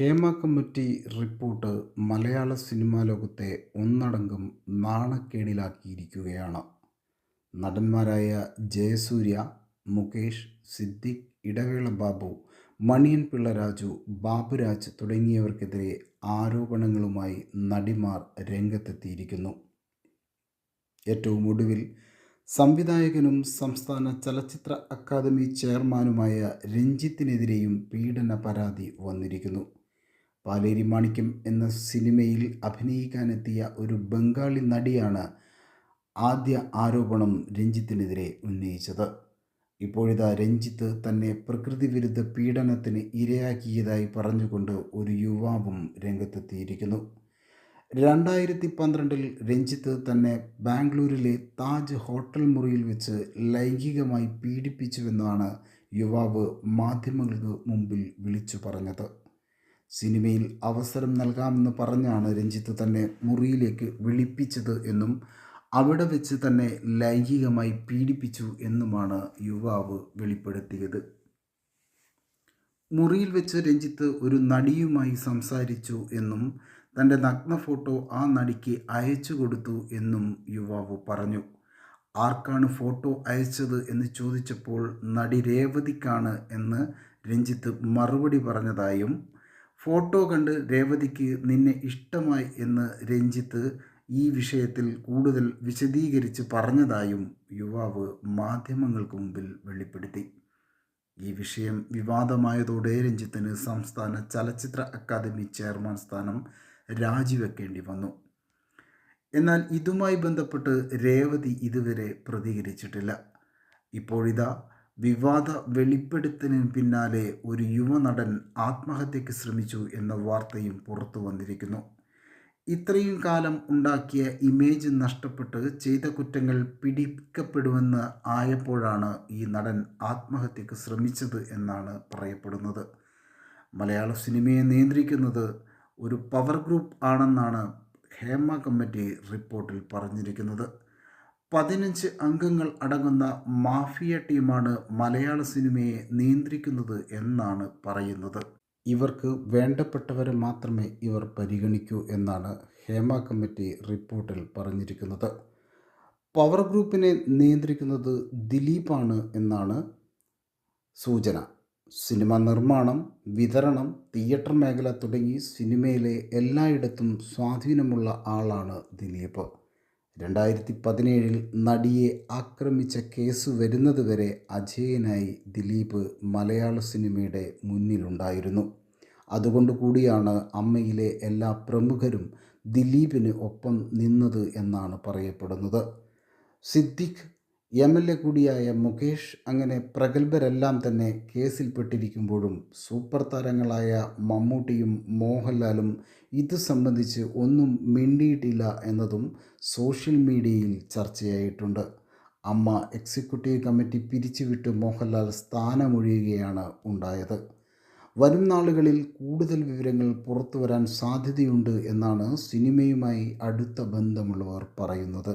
Hema committee report മലയാള cinema ലോകത്തെ ഒന്നടങ്കം നാണക്കേടിലാക്കിയിരിക്കുകയാണ്. നടന്മാരായ ജയസൂര്യ മുകേഷ് സിദ്ദിഖ് ഇടവേള ബാബു മണിയൻ പിള്ള രാജു ബാബുരാജ് തുടങ്ങിയവർക്കെതിരെ ആരോപണങ്ങളുമായി നടിമാർ രംഗത്തെത്തിയിരിക്കുന്നു. ഏറ്റവും ഒടുവിൽ സംവിധായകനും സംസ്ഥാന ചലച്ചിത്ര അക്കാദമി ചെയർമാനുമായ രഞ്ജിത്തിനെതിരെയും പീഡന പരാതി വന്നിരിക്കുന്നു. പാലേരി മാണിക്യം എന്ന സിനിമയിൽ അഭിനയിക്കാനെത്തിയ ഒരു ബംഗാളി നടിയാണ് ആദ്യ ആരോപണം രഞ്ജിത്തിനെതിരെ ഉന്നയിച്ചത്. ഇപ്പോഴിതാ രഞ്ജിത്ത് തന്നെ പ്രകൃതി വിരുദ്ധ പീഡനത്തിന് ഇരയാക്കിയതായി പറഞ്ഞുകൊണ്ട് ഒരു യുവാവും രംഗത്തെത്തിയിരിക്കുന്നു. രണ്ടായിരത്തി പന്ത്രണ്ടിൽ രഞ്ജിത്ത് തന്നെ ബാംഗ്ലൂരിലെ താജ് ഹോട്ടൽ മുറിയിൽ വെച്ച് ലൈംഗികമായി പീഡിപ്പിച്ചുവെന്നാണ് യുവാവ് മാധ്യമങ്ങൾക്ക് മുമ്പിൽ വിളിച്ചു പറഞ്ഞത്. സിനിമയിൽ അവസരം നൽകാമെന്ന് പറഞ്ഞാണ് രഞ്ജിത്ത് തന്നെ മുറിയിലേക്ക് വിളിപ്പിച്ചത് എന്നും അവിടെ വെച്ച് തന്നെ ലൈംഗികമായി പീഡിപ്പിച്ചു എന്നുമാണ് യുവാവ് വെളിപ്പെടുത്തിയത്. മുറിയിൽ വെച്ച് രഞ്ജിത്ത് ഒരു നടിയുമായി സംസാരിച്ചു എന്നും തന്റെ നഗ്ന ഫോട്ടോ ആ നടിക്ക് അയച്ചു കൊടുത്തു എന്നും യുവാവ് പറഞ്ഞു. ആർക്കാണ് ഫോട്ടോ അയച്ചത് എന്ന് ചോദിച്ചപ്പോൾ നടി രേവതിക്കാണ് എന്ന് രഞ്ജിത്ത് മറുപടി പറഞ്ഞതായും ഫോട്ടോ കണ്ട് രേവതിക്ക് നിന്നെ ഇഷ്ടമായി എന്ന് രഞ്ജിത്ത് ഈ വിഷയത്തിൽ കൂടുതൽ വിശദീകരിച്ച് പറഞ്ഞതായും യുവാവ് മാധ്യമങ്ങൾക്ക് മുമ്പിൽ വെളിപ്പെടുത്തി. ഈ വിഷയം വിവാദമായതോടെ രഞ്ജിത്തിന് സംസ്ഥാന ചലച്ചിത്ര അക്കാദമി ചെയർമാൻ സ്ഥാനം രാജിവെക്കേണ്ടി വന്നു. എന്നാൽ ഇതുമായി ബന്ധപ്പെട്ട് രേവതി ഇതുവരെ പ്രതികരിച്ചിട്ടില്ല. ഇപ്പോഴിതാ വിവാദ വെളിപ്പെടുത്തലിന് പിന്നാലെ ഒരു യുവനടൻ ആത്മഹത്യയ്ക്ക് ശ്രമിച്ചു എന്ന വാർത്തയും പുറത്തു വന്നിരിക്കുന്നു. ഇത്രയും കാലം ഉണ്ടാക്കിയ ഇമേജ് നഷ്ടപ്പെട്ട് ചെയ്ത കുറ്റങ്ങൾ പിടിക്കപ്പെടുമെന്ന് ആയപ്പോഴാണ് ഈ നടൻ ആത്മഹത്യക്ക് ശ്രമിച്ചത് എന്നാണ് പറയപ്പെടുന്നത്. മലയാള സിനിമയെ നിയന്ത്രിക്കുന്നത് ഒരു പവർ ഗ്രൂപ്പ് ആണെന്നാണ് ഹേമ കമ്മിറ്റി റിപ്പോർട്ടിൽ പറഞ്ഞിരിക്കുന്നത്. പതിനഞ്ച് അംഗങ്ങൾ അടങ്ങുന്ന മാഫിയ ടീമാണ് മലയാള സിനിമയെ നിയന്ത്രിക്കുന്നത് എന്നാണ് പറയുന്നത്. ഇവർക്ക് വേണ്ടപ്പെട്ടവരെ മാത്രമേ ഇവർ പരിഗണിക്കൂ എന്നാണ് ഹേമ കമ്മിറ്റി റിപ്പോർട്ടിൽ പറഞ്ഞിരിക്കുന്നത്. പവർ ഗ്രൂപ്പിനെ നിയന്ത്രിക്കുന്നത് ദിലീപാണ് എന്നാണ് സൂചന. സിനിമ നിർമ്മാണം വിതരണം തിയേറ്റർ മേഖല തുടങ്ങി സിനിമയിലെ എല്ലായിടത്തും സ്വാധീനമുള്ള ആളാണ് ദിലീപ്. രണ്ടായിരത്തി പതിനേഴിൽ നടിയെ ആക്രമിച്ച കേസ് വരുന്നതുവരെ അജയനായി ദിലീപ് മലയാള സിനിമയുടെ മുന്നിലുണ്ടായിരുന്നു. അതുകൊണ്ട് കൂടിയാണ് അമ്മയിലെ എല്ലാ പ്രമുഖരും ദിലീപിന് ഒപ്പം നിന്നത് എന്നാണ് പറയപ്പെടുന്നത്. സിദ്ദിഖ് എം എൽ എ കൂടിയായ മുകേഷ് അങ്ങനെ പ്രഗത്ഭരെല്ലാം തന്നെ കേസിൽപ്പെട്ടിരിക്കുമ്പോഴും സൂപ്പർ താരങ്ങളായ മമ്മൂട്ടിയും മോഹൻലാലും ഇത് സംബന്ധിച്ച് ഒന്നും മിണ്ടിയിട്ടില്ല എന്നതും സോഷ്യൽ മീഡിയയിൽ ചർച്ചയായിട്ടുണ്ട്. അമ്മ എക്സിക്യൂട്ടീവ് കമ്മിറ്റി പിരിച്ചുവിട്ട് മോഹൻലാൽ സ്ഥാനമൊഴിയുകയാണ് ഉണ്ടായത്. വരും നാളുകളിൽ കൂടുതൽ വിവരങ്ങൾ പുറത്തു വരാൻ സാധ്യതയുണ്ട് എന്നാണ് സിനിമയുമായി അടുത്ത ബന്ധമുള്ളവർ പറയുന്നത്.